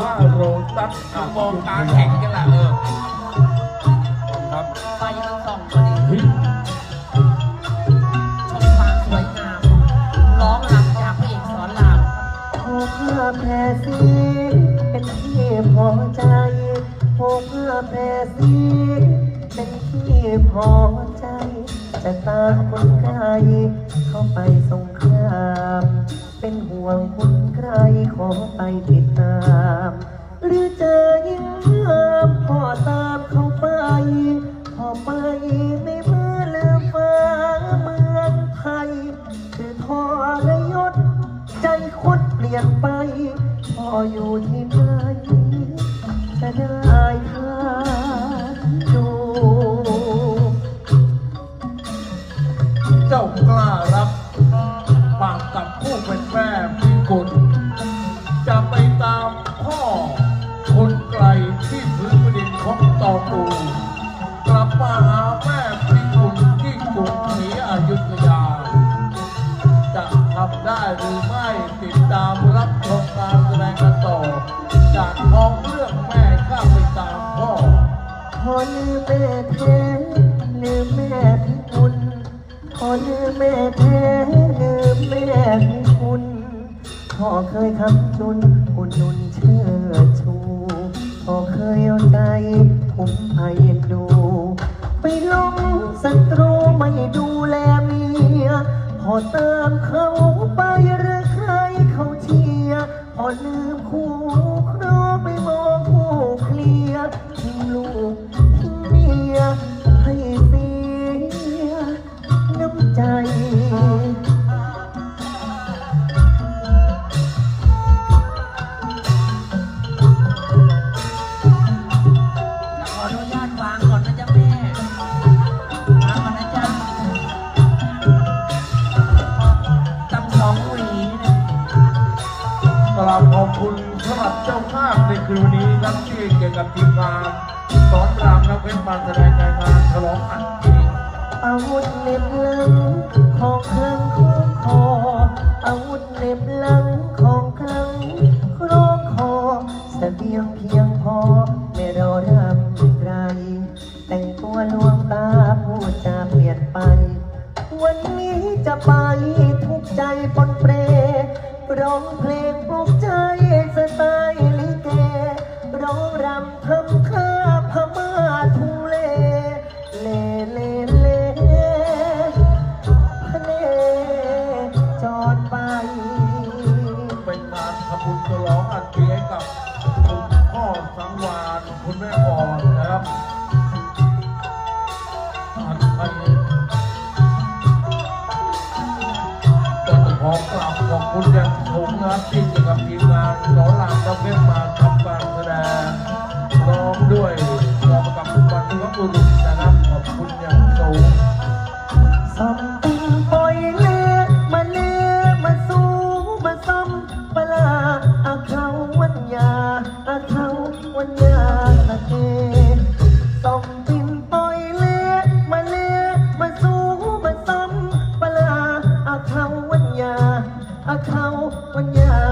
ว่าโรตัสเอามองตาแข็งกันละเออครับไฟมันส่องพอดีชมความสวยงาม ร้องรำจากพระเอกสอนรามขอเพื่อแผ่สีเป็นที่พอใจขอเพื่อแผ่สีเป็นที่พอใจ จะตามคนไกลเข้าไปสงคราม เป็นห่วงคนใครขอไปติด คดเปลี่ยนไป พออยู่ที่ไหนจะได้ทานดูเจ้ากล้ารับปากกับผู้เป็นแม่พิกลจะไปตามพ่อ คนไกลที่พื้นแผ่นดินของตองอูกลับมาหาแม่พิกลที่กรุงศรีอยุธยา จะทำได้หรือ กันต่อ จากท้องเรื่องแม่ข้าไปตามพ่อพอลืมแม่แท้ลืมแม่พิกุลพอลืมแม่แท้ลืมแม่พิกุลพ่อเคยทำจุนอุดหนุนเชิดชูพ่อเคยเอาใจผมไปเอ็นดู ไปลงศัตรูไม่ดูแลเมียพอเตามเขา อบคุณสำหรับเจ้าภาพในคืนนี้ครับที่เกี่ยวกับทีมงานสอนรามนักเพชรมาแสดงในงานฉลองอันที่อาวุธเหน็บลังของเครื่องคุ้มคออาวุธเหน็บลังของเครื่องครองคอเสบียงเพียงพอไม่รอรำไรแต่งตัวลวงตาพูดจาเปลี่ยนไป วันนี้จะไปทุกใจปนเปร ร้องเพลงปลุกใจสไตล์ลิเก ร้องรำทำข้าพม่าทุ่งเล เลเลเลพะเนจอดไป เป็นงานทำบุญฉลองอันที่ให้กับคุณพ่อสังวานคุณแม่อ่อนนะครับอันไทยก็จะขอกราบ ขอบคุณอย่างสูงนะครับที่เกี่ยวกับทีมงานสอนรามตะเพชรมาทำการแสดงพร้อมด้วย อาเขา